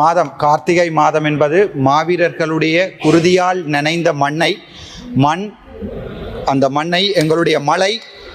மாதம் கார்த்திகை மாதம் என்பது மாவீரர்களுடைய குருதியால் நனைந்த மண்ணை மண் அந்த மண்ணை எங்களுடைய மலை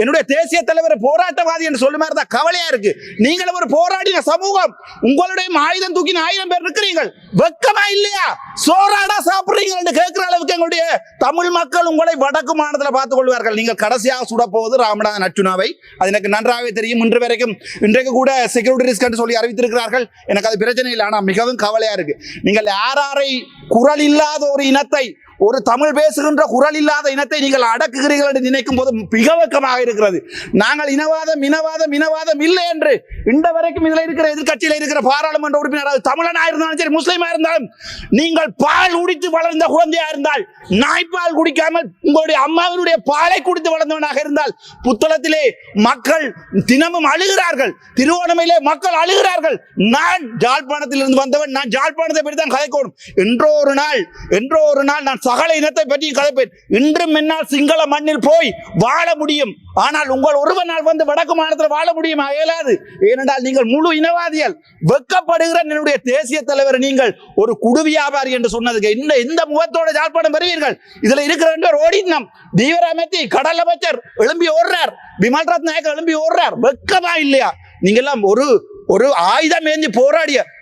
என்னுடைய தேசிய தலைவர் போராட்டவாதி என்று சொல்லும் மாதிரி தான் கவலையா இருக்கு. நீங்களும் ஒரு போராடின சமூகம். உங்களுடைய ஆயுதம் தூக்கின ஆயிரம் பேர் இருக்கிறீர்கள் வெக்கமா இல்லையா? சோறாடா சாப்பிடுறீங்க என்று கேட்கிற அளவுக்கு எங்களுடைய தமிழ் மக்கள் உங்களை வடக்கு மாநிலத்தில் பார்த்துக் கொள்வார்கள். நீங்கள் கடைசியாக சுடப்போவது ராமநாதன் அர்ஜுனாவை அது எனக்கு நன்றாகவே தெரியும். இன்று வரைக்கும் இன்றைக்கு கூட செக்யூரிட்டி ரிஸ்க் என்று சொல்லி அறிவித்திருக்கிறார்கள். எனக்கு அது பிரச்சனை இல்லை. ஆனால் மிகவும் கவலையா இருக்கு. நீங்கள் யாராரை குரல் இல்லாத ஒரு இனத்தை ஒரு தமிழ் பேசுகின்ற குரல் இல்லாத இனத்தை நீங்கள் அடக்குகிறீர்கள் என்று நினைக்கும் போது மிக வெக்கமாக இருக்கிறது. நாங்கள் இனவாதம் இனவாதம் இனவாதம் இல்லை என்று இந்த வரைக்கும் இதில் இருக்கிற எதிர்க்கட்சியில் இருக்கிற பாராளுமன்ற உறுப்பினர் அது தமிழனா இருந்தாலும் சரி முஸ்லீமா இருந்தாலும் நீங்கள் பால் குடித்து வளர்ந்த குழந்தையா இருந்தால் நாய்ப்பால் குடிக்காமல் உங்களுடைய அம்மாவினுடைய பாலை குடித்து வளர்ந்தவனாக இருந்தால் புத்தளத்திலே மக்கள் தினமும் அழுகிறார்கள். திருவோணமையிலே மக்கள் அழுகிறார்கள். நான் ஜாழ்ப்பாணத்தில் இருந்து வந்தவன் நான் ஜாழ்ப்பாணத்தை பற்றி தான் கதைக்கணும். என்றோ ஒரு நாள் என்றோ ஒரு நாள் நான் சகல இனத்தை பற்றி கதைப்பேன் இன்றும் என்னால் சிங்கள மண்ணில் போய் வாழ முடியும். ஆனால் உங்கள் ஒருவனால் வந்து வடக்கு மாநிலத்தில் வாழ முடியுமா? இயலாது. ஏனென்றால் நீங்கள் முழு இனவாதிகள். வெக்கப்படுகிற என்னுடைய தேசிய தலைவர் நீங்கள் ஒரு குடு வியாபாரி என்று சொன்னதுக்கு இந்த இந்த முகத்தோட ஜாழ்ப்பாணம் பெறுவீர்கள் இதுல இருக்கிற ரெண்டு பேர் ஓடினம் தீவிர அமைத்தி கடல் அமைச்சர் எழும்பி ஓடுறார். விமல் ரத் நாயக் எழும்பி ஓடுறார். வெக்கமா இல்லையா? நீங்க எல்லாம் ஒரு ஒரு ஆயுதம் ஏந்தி போராடிய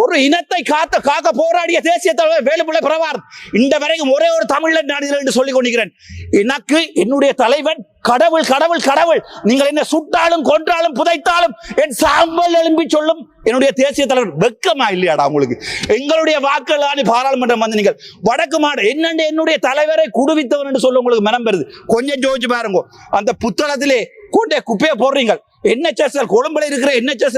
ஒரு இனத்தை காத்த காக்க போராடிய தேசிய தலைவர் வேலுப்பிள்ளை பிரபார் இந்த வரைக்கும் ஒரே ஒரு தமிழன் நாடுகள் இதில் என்று சொல்லிக் கொண்டிருக்கிறேன். எனக்கு என்னுடைய தலைவன் கடவுள் கடவுள் கடவுள். நீங்கள் என்ன சுட்டாலும் கொன்றாலும் புதைத்தாலும் என் சாம்பல் எழும்பி சொல்லும் என்னுடைய தேசிய தலைவர். வெக்கமா இல்லையாடா உங்களுக்கு? எங்களுடைய வாக்குகள் பாராளுமன்றம் வந்து நீங்கள் வடக்கு மாடு என்னென்று என்னுடைய தலைவரை குடுவித்தவன் என்று சொல்ல உங்களுக்கு மனம் பெறுது கொஞ்சம் ஜோதிச்சு பாருங்க. அந்த புத்தகத்திலே கொண்டே குப்பையை போடுறீங்க என்ஹெச்எஸ் கொழும்புல இருக்கிற என்ஹெச்எஸ்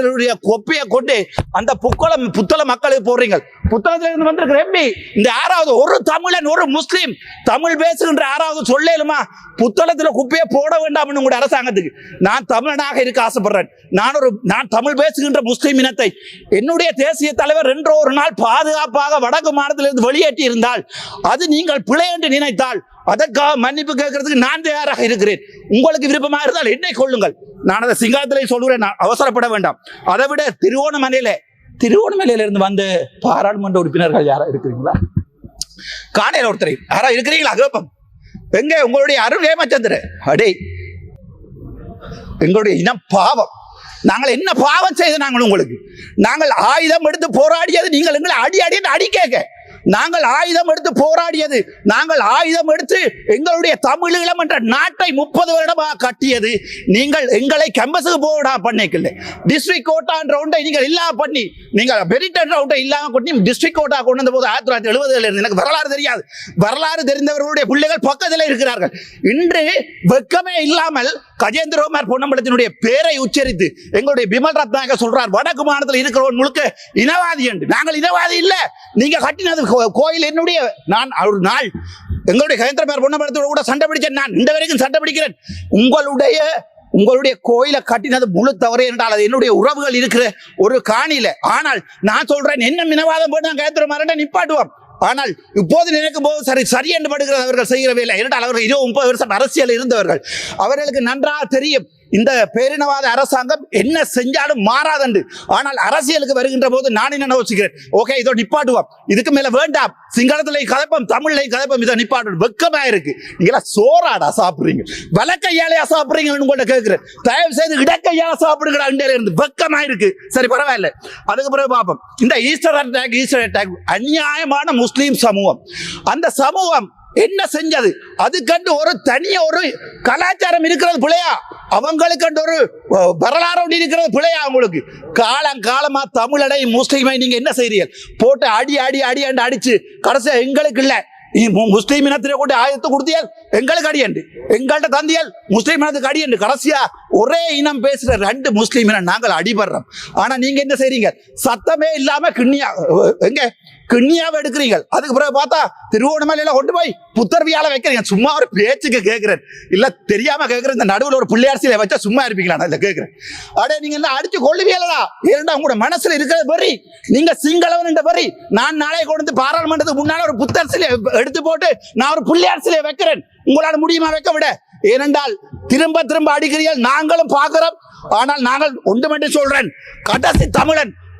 கொப்பையை கொண்டு அந்த புக்கல புத்தள மக்களுக்கு போடுறீங்க. புத்தகத்துல இருந்து வந்திருக்கிற எம்பி இந்த யாராவது ஒரு தமிழன் ஒரு முஸ்லீம். தமிழ் பேசுகின்ற யாராவது சொல்லேலுமா? புத்தளத்துல குப்பையை போட வேண்டாம்னு உங்களுடைய அரசாங்கத்துக்கு. நான் தமிழனாக இருக்க ஆசைப்படுறேன். நான் ஒரு நான் தமிழ் பேசுகின்ற முஸ்லீம் இனத்தை என்னுடைய தேசிய தலைவர் என்று ஒரு நாள் பாதுகாப்பாக வடக்கு மாநிலத்திலிருந்து வெளியேற்றி இருந்தால் அது நீங்கள் பிழை என்று நினைத்தால் அதற்காக மன்னிப்பு கேட்கறதுக்கு நான் தயாராக இருக்கிறேன். உங்களுக்கு விருப்பமாக இருந்தால் என்னை கொள்ளுங்கள் நான் அதை சிங்களத்திலே சொல்கிறேன் நான் அவசரப்பட வேண்டாம். அதை விட திருவோணமலையில திருவோணமலையில இருந்து பாராளுமன்ற உறுப்பினர்கள் யாரா இருக்கிறீங்களா? காணையில் ஒருத்தரை. யாரா இருக்கிறீங்களா? கேப்பம் எங்க? உங்களுடைய அருள் ஏமாச்சந்திர அடே. எங்களுடைய இனம் பாவம். நாங்கள் என்ன பாவம் செய்த நாங்கள் உங்களுக்கு? நாங்கள் ஆயுதம் எடுத்து போராடியது நீங்கள் எங்களை அடி அடி அடி கேட்க. நாங்கள் ஆயுதம் எடுத்து போராடியது. நாங்கள் ஆயுதம் எடுத்து எங்களுடைய தமிழீழம் என்ற நாட்டை முப்பது வருடமாக கட்டியது. நீங்கள் எங்களை கம்பஸுக்கு போடா பண்ணிக்கல டிஸ்ட்ரிக்ட் கோட்டான்ற ஒன்றை நீங்கள் இல்லாம பண்ணி நீங்கள் பெரிட்டன் ஒன்றை இல்லாம பண்ணி டிஸ்ட்ரிக்ட் கோட்டா கொண்டு வந்த போது ஆயிரத்தி தொள்ளாயிரத்தி எழுபதுல இருந்து எனக்கு வரலாறு தெரியாது. வரலாறு தெரிந்தவர்களுடைய பிள்ளைகள் பக்கத்தில் இருக்கிறார்கள். இன்று வெக்கமே இல்லாமல் கஜேந்திரகுமார் பொன்னம்பலத்தினுடைய பேரை உச்சரித்து எங்களுடைய பிமல் ரத்னாக சொல்றார் வடக்கு மாநிலத்தில் இருக்கிறவன் முழுக்க இனவாதி என்று. நாங்கள் இனவாதி இல்ல. நீங்க கட்டினது கோ- கோயில் என்னுடைய. நான் ஒரு நாள் எங்களுடைய கஜேந்திரகுமார் பொன்னம்பலத்தோட கூட சண்டை பிடிச்சேன். நான் இந்த வரைக்கும் சண்டை பிடிக்கிறேன். உங்களுடைய உங்களுடைய கோயிலை கட்டினது முழு தவறு என்றால் அது என்னுடைய உறவுகள் இருக்கிற ஒரு காணியில. ஆனால் நான் சொல்றேன் என்ன மினவாதம் போட்டு நான் கயத்திர நிப்பாட்டுவோம். ஆனால் இப்போது நினைக்கும் போது சரி சரி என்று படுகிற அவர்கள் செய்கிற வேலை. என்றால் அவர்கள் இருபது முப்பது வருஷம் அரசியல் இருந்தவர்கள். அவர்களுக்கு நன்றாக தெரியும். இந்த பேரினவாத அரசாங்கம் என்ன செஞ்சாலும் மாறாதண்டு. ஆனால் அரசியலுக்கு வருகின்ற போது நான் என்ன யோசிக்கிறேன்? ஓகே இதோ நிப்பாட்டுவோம். இதுக்கு மேல வேண்டாம். சிங்களத்திலே கதப்பம் தமிழ்ல கதப்பம் இதை நிப்பாட்டு வெக்கமா இருக்கு. நீங்களா சோறாடா சாப்பிடுறீங்க. வலக்கையாலையா சாப்பிடுறீங்கன்னு உங்கள்ட்ட கேட்கிறேன். தயவு செய்து இடக்கையால சாப்பிடுங்கடா இண்டியில இருந்து. வெக்கமா இருக்கு. சரி பரவாயில்ல. அதுக்கு பிறகு பார்ப்போம். இந்த ஈஸ்டர் அட்டாக் ஈஸ்டர் அட்டாக் அநியாயமான முஸ்லீம் சமூகம். அந்த சமூகம் என்ன செஞ்சது? அதுக்கண்டு ஒரு தனிய ஒரு கலாச்சாரம் இருக்கிறது பிள்ளையா? அவங்களுக்கு ஒரு வரலாறு ஒன்று இருக்கிறது பிள்ளையா அவங்களுக்கு? காலம் காலமா தமிழடை முஸ்லீமை நீங்க என்ன செய்றீர்கள்? போட்டு அடி அடி அடி அண்டு அடிச்சு கடைசியா எங்களுக்கு இல்ல. நீ முஸ்லீம் இனத்திலே கொண்டு ஆயத்து கொடுத்தியால் எங்களுக்கு அடியண்டு எங்கள்கிட்ட தந்தியால் முஸ்லீம் இனத்துக்கு அடியண்டு கடைசியா ஒரே இனம் பேசுற ரெண்டு முஸ்லீம் இனம் நாங்கள் அடிபடுறோம். ஆனா நீங்க என்ன செய்றீங்க? சத்தமே இல்லாம கிண்ணியா எங்க? கிண்ணியாவை எடுக்கிறீங்க. அதுக்கு பிறகு பார்த்தா திருவோணமலையில கொண்டு போய் புத்தர்வியால வைக்கிறீங்க. சும்மா ஒரு பேச்சுக்கு கேட்கிறேன் இல்ல தெரியாம கேட்கிறேன் இந்த நடுவில் ஒரு பிள்ளையாரசியில சிலை வச்சா சும்மா இருப்பீங்களா? நான் இதை கேட்கிறேன் அடே நீங்க என்ன அடிச்சு கொள்ளுவீங்களா ஏன்னா உங்களோட மனசுல இருக்கிறது வரி நீங்க சிங்களவன் என்ற வரி நான் நாளை கொண்டு வந்து பாராளுமன்றத்துக்கு முன்னால ஒரு புத்தரசில எடுத்து போட்டு நான் ஒரு பிள்ளையார் சிலையை வைக்கிறேன். உங்களால முடியுமா வைக்க விட? ஏனென்றால் திரும்ப திரும்ப அடிக்கிறீர்கள். நாங்களும் பார்க்கிறோம். ஆனால் நாங்கள் ஒன்று மட்டும் சொல்றேன். கடைசி தமிழன்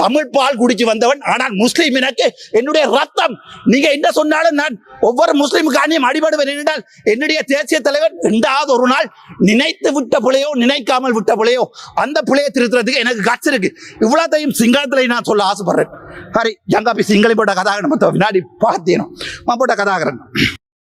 தமிழ் பால் குடிச்சு வந்தவன். ஆனால் முஸ்லீம் எனக்கு என்னுடைய ரத்தம். நீங்க என்ன சொன்னாலும் நான் ஒவ்வொரு முஸ்லீமுக்கு அடிபடுவேன் என்றால் என்னுடைய தேசிய தலைவர் ரெண்டாவது ஒரு நாள் நினைத்து விட்ட பிள்ளையோ நினைக்காமல் விட்ட பிள்ளையோ அந்த பிள்ளையை திருத்துறதுக்கு எனக்கு கட்சி இருக்கு. இவ்வளோத்தையும் சிங்களத்துல நான் சொல்ல ஆசைப்படுறேன். ஹரி ஜங்காபி சிங்களை போட்ட கதாகரன் மற்ற வினாடி பார்த்தேனும் போட்ட கதாகரன்.